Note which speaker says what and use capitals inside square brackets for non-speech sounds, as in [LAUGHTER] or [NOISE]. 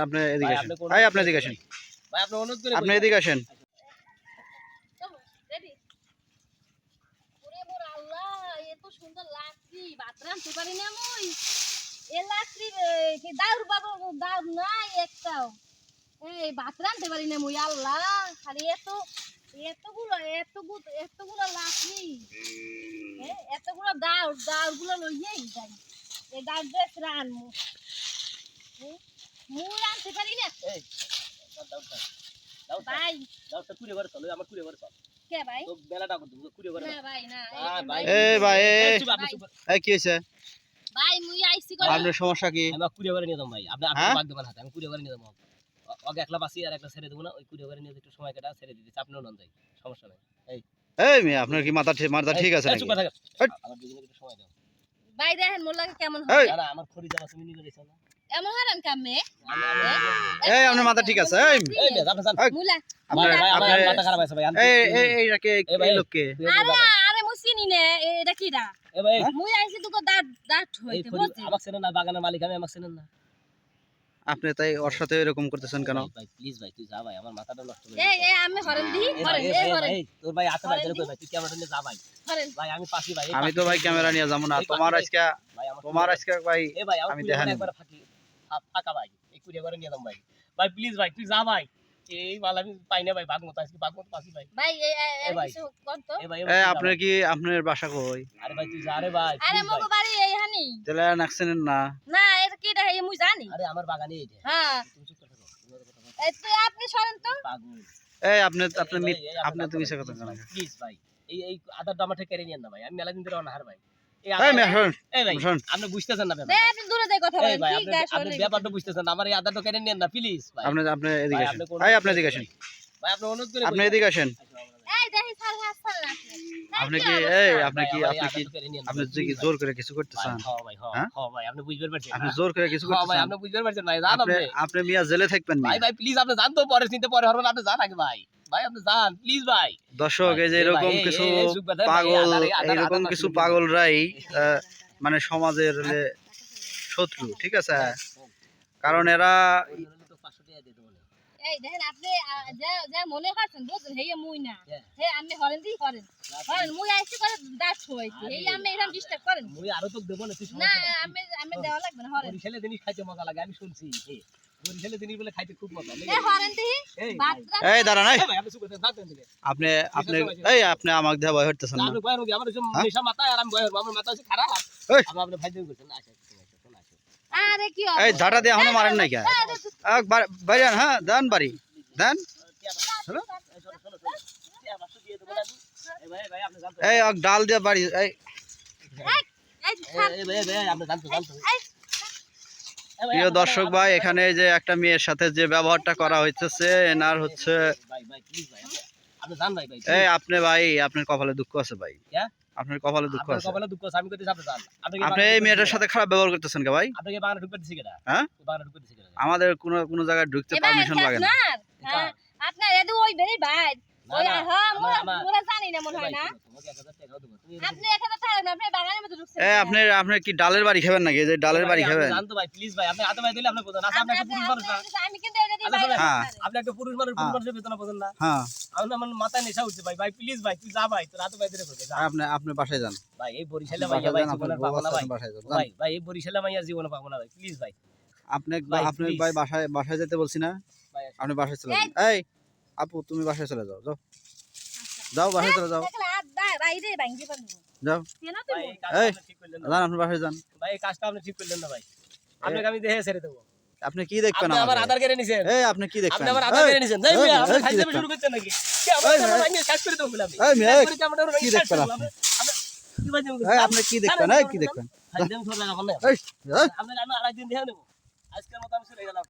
Speaker 1: আপনি
Speaker 2: এদিকে আসেন।
Speaker 3: আপনি কোনো-
Speaker 2: ভাই আপনি এদিকে আসেন।
Speaker 3: ভাই, আপনি অনুরোধ করে
Speaker 2: আপনি
Speaker 3: বলছেন।
Speaker 2: এদিকে আসেন।
Speaker 1: রেডি ওরে মোর আল্লাহ এত সুন্দর লাগছি ভাত রাঁধতে পারি না মুই। এ লাগছি কি দাউর বাবা দাউর নাই একটাও। এই ভাত রাঁধতে পারি না মুই আল্লাহ খালি এত এতগুলো এতগুলো এতগুলো লাগছি এতগুলো দাউর দাউরগুলো লইয়েই যাই। এই দাউর ড্রেস রানমু। মুই রাঁধতে পারি না? ভাই।
Speaker 3: চলো, আমার চল।
Speaker 2: সমস্যা কি?
Speaker 3: আমি কুড়িয়ে ঘরে নিয়ে ভাই। আপনি- আপনি
Speaker 2: হ্যাঁ?
Speaker 3: একলা আর একলা ছেড়ে দেবো না, ওই নিয়ে একটু সময় কাটা, ছেড়ে দিতেছি, আপনিও নন যাই, সমস্যা নাই।
Speaker 2: এই। মেয়ে আপনার কি মাথা ঠিক- মাথা ঠিক আছে
Speaker 3: এই,
Speaker 2: নাকি?
Speaker 1: ভাই দেখেন মোর লাগে কেমন হয়।
Speaker 3: আমার খড়ি জামা তুমি নিয়ে গেছো না?
Speaker 1: এমন হারান কামে
Speaker 3: আমি-
Speaker 2: এই আপনার মাথা ঠিক আছে এই।
Speaker 3: এই মেয়ে।
Speaker 2: এই, আপনার আপনার
Speaker 3: মাথা খারাপ আছে ভাই,
Speaker 2: এই এই এইটাকে
Speaker 3: এই
Speaker 2: এই লোককে?
Speaker 1: আরে আরে মুই চিনি নে এটা কিডা
Speaker 3: এই ভাই,
Speaker 1: মুই আইছি তোকে দাঁত দাঁত হইতে বুঝছিস?
Speaker 3: আমাকে চেনেন না, বাগানের মালিক আমি, আমাকে চেনেন না?
Speaker 2: আপনি তাই ওর সাথে এরকম করতেছেন কেন?
Speaker 3: ভাই, ভাই, ভাই, তুই যা ভাই, আমার মাথাটা নষ্ট করে
Speaker 1: এই এই আমি হরেন দি হরেন এই হরেন।
Speaker 3: তোর ভাই আছে ভাই,
Speaker 1: হরেন
Speaker 3: যেরকম ভাই, তুই ক্যামেরাটা নিয়ে যা ভাই।
Speaker 1: হরেন।
Speaker 3: ভাই, আমি পাশি ভাই,
Speaker 2: আমি তো ভাই ক্যামেরা নিয়ে যাব না তোমার আজকে তোমার আজকে ভাই
Speaker 3: এই ভাই,
Speaker 2: আমি
Speaker 3: ঘরে
Speaker 2: দেখানি।
Speaker 3: একবারে ফাঁকি, ফাঁকা ভাই, এই কুড়িয়ে ঘরে নিয়ে যাব ভাই। ভাই, please ভাই, তুই যা ভাই। এই মাল আমি পাই না ভাই, বাগমতো, আজকে বাগমতো পাশি ভাই।
Speaker 1: ভাই এই এই-। কিছু কর তো।
Speaker 3: এই
Speaker 2: আপনার কি আপনার বাসা কই?
Speaker 3: আরে ভাই, তুই যা রে ভাই,
Speaker 1: আরে মগো বাড়ি এই হানি
Speaker 2: তাহলে নাকছেন না।
Speaker 1: না এটা মুই জানি।
Speaker 3: আরে আমার বাগানে যে।
Speaker 1: হ্যাঁ।
Speaker 3: তুমি চুপ করে থাকো, তুমি ওদের কথা বলো।
Speaker 1: এই তুই আপনি সরেন তো।
Speaker 3: পাগল।
Speaker 2: এই আপনি আপনি আপনি তুমি সে কথা কেন
Speaker 3: please ভাই, এই এই আমার থেকে কেড়ে নিয়েন না ভাই। আমি মেলা দিন ধরে অনাহার ভাই। আপনি বুঝতেছেন না ব্যাপারটা।
Speaker 1: আপনি দূরে থেকে কথা বলেন।
Speaker 3: ভাই
Speaker 1: কি
Speaker 3: আপনি ব্যাপারটা বুঝতেছেন না। আমার এই আধারটা কেড়ে নিয়েন না প্লিজ ভাই।
Speaker 2: আপনি আপনি এদিকে
Speaker 3: ভাই,
Speaker 2: আসেন।
Speaker 3: আপনি
Speaker 2: এদিকে আসেন।
Speaker 3: ভাই আপনি অনুরোধ করে
Speaker 2: আপনি এদিকে আসেন
Speaker 1: এই দেখি স্যার হাস স্যার
Speaker 2: আপনি কি এই আপনি কি আপনি কি কি জোর করে কিছু
Speaker 3: হ্যাঁ ভাই, হ্যাঁ,
Speaker 2: হ্যাঁ?
Speaker 3: ভাই, আপনি বুঝতে পারছেন
Speaker 2: আপনি জোর করে কিছু
Speaker 3: ভাই, আপনি বুঝতে পারছেন ভাই, জান
Speaker 2: আপনি
Speaker 3: আপনি।
Speaker 2: আপনি মিয়া জেলে থাকবেন
Speaker 3: ভাই, ভাই, please আপনি জান তো, পরে চিনতে পরে হরবেন, আপনি জান আগে ভাই। ভাই, আপনি জান, please ভাই।
Speaker 2: দর্শক এই যে এরকম কিছু পাগল এরকম কিছু পাগলরাই [LAUGHS] আহ, মানে সমাজের শত্রু ঠিক আছে? কারণ এরা
Speaker 1: এই দেখেন আপনি যা যা মনে করছেন বুঝছেন হেই মুই না
Speaker 3: হ্যাঁ।
Speaker 1: হে আপনি হরেন দি করেন হরেন মুই আইছি করে দাঁত হইছি হেই আপনি এরকম ডিস্টার্ব করেন
Speaker 3: মুই আরও তো দেবো না,
Speaker 1: না আমি আমি দেওয়া লাগবে না হরেন
Speaker 3: বরিশালের জিনিস খাইতে মজা লাগে আমি শুনছি এ, বরিশালের জিনিস বলে খাইতে খুব মজা
Speaker 1: হরেন দি
Speaker 3: এই ভাই, আপনি
Speaker 2: আপনি আপনি এই আপনি আমাকে ভয় হইতেছেন না
Speaker 3: আপনি বয়ের মুখে, আমার ওইসব
Speaker 2: হ্যাঁ?
Speaker 3: নেশা মাথায় আর আমি আমার মাথা হচ্ছে খারাপ। আপনি ভাই আসেন, আসেন, আসেন।
Speaker 1: আরে কি
Speaker 2: এই ঝাঁটা দিয়ে এখনও মারেন নাই কে? হ্যাঁ দেন বাড়ি। দেন।
Speaker 3: শোনো, এই
Speaker 2: ডাল দিয়ে বাড়ি এই। প্রিয় দর্শক ভাই এখানে যে একটা মেয়ের সাথে যে ব্যবহারটা করা হইতেছে এনার হচ্ছে এই আপনি ভাই আপনার কপালে দুঃখ আছে ভাই
Speaker 3: হ্যাঁ?
Speaker 2: আপনার কপালে দুঃখ আছে
Speaker 3: কপালে দুঃখ আছে, আমি কইতেছি আপনি জান। আপনি
Speaker 2: এই মেয়েটার সাথে খারাপ ব্যবহার করতেছেন কে ভাই
Speaker 3: কেডা? আপনি কি বাগানে ঢুকতে দিছি কেডা?
Speaker 2: হ্যাঁ?
Speaker 3: বাগানে ঢুকতে দিছি কেডা?
Speaker 2: আমাদের কোন কোন জায়গায় ঢুকতে পারমিশন লাগে না
Speaker 1: আপনার হ্যাঁ এদু ওই বেরি ভাই ওই হ্যাঁ মোরা মোরা জানি না মনে হয় না
Speaker 3: আপনি এখানে 1000
Speaker 1: আপনি আপনি বাগানের মধ্যে ঢুকছেন
Speaker 2: এই আপনি আপনি কি ডালের বাড়ি খাবেন নাকি? যে ডালের বাড়ি খাবেন?
Speaker 3: জানতো ভাই, please ভাই, আপনি হাতে ভাই দিলে আপনি বোঝেন। আপনি
Speaker 1: আপনি
Speaker 3: একটা পুরুষ মানুষ না?
Speaker 1: আমি কিন্তু এটা দিয়ে
Speaker 2: হ্যাঁ।
Speaker 3: আপনি একটা পুরুষ মানুষ, পুরুষ। মানুষের বেতন বোঝেন না?
Speaker 2: হ্যাঁ।
Speaker 3: আমার আমার মাথায় নেশা উঠছে ভাই। ভাই প্লিজ ভাই তুই যা ভাই তোর হাতে ভাই ধরে করবে
Speaker 2: আপনি আপনি বাসায় যান।
Speaker 3: ভাই এই বরিশালে
Speaker 2: বাসায়
Speaker 3: মাইয়া ভাই
Speaker 2: যান, আপনার
Speaker 3: জীবনে পাবো না ভাই। ভাই ভাই এই বরিশালে মাইয়া জীবনে পাবো না ভাই প্লিজ ভাই।
Speaker 2: আপনি
Speaker 3: ভাই,
Speaker 2: আপনি ভাই বাসায় বাসায় যেতে বলছি না?
Speaker 3: ভাই
Speaker 2: আপনি বাসায় চলে
Speaker 1: এই-
Speaker 2: যান। এই আপু তুমি বাসায় চলে যাও যাও। যাও বাসায় চলে যাও।
Speaker 1: বাইরে
Speaker 2: যাও।
Speaker 3: এই আপনি ঠিক করলেন না।
Speaker 2: যান আপনি বাসায় যান।
Speaker 3: ভাই এই কাজটা আপনি ঠিক করলেন না ভাই। আপনাকে আমি দেখে ছেড়ে দেবো।
Speaker 2: আপনি কি দেখবেন
Speaker 3: আপনি আমার আধার কেড়ে নিছেন।
Speaker 2: এই আপনি কি দেখবেন?
Speaker 3: আপনি আমার আধার কেড়ে নিছেন। যাই মিয়া আপনি খাইতে শুরু করছেন নাকি? কি আমার
Speaker 2: এই,
Speaker 3: ক্যামেরা
Speaker 2: এই।
Speaker 3: করে দেবো আমি
Speaker 2: এই মিয়া, কি দেখবেন
Speaker 3: আপনি- কি বাজে বলছেন?
Speaker 2: এই, আপনি কি দেখবেন? এই কি দেখবেন?
Speaker 3: ভাই, দেন না।
Speaker 2: এই, এই।
Speaker 3: আপনাকে আমি আরেকদিন দেখে নেব। আজকের মতো আমি চলে গেলাম।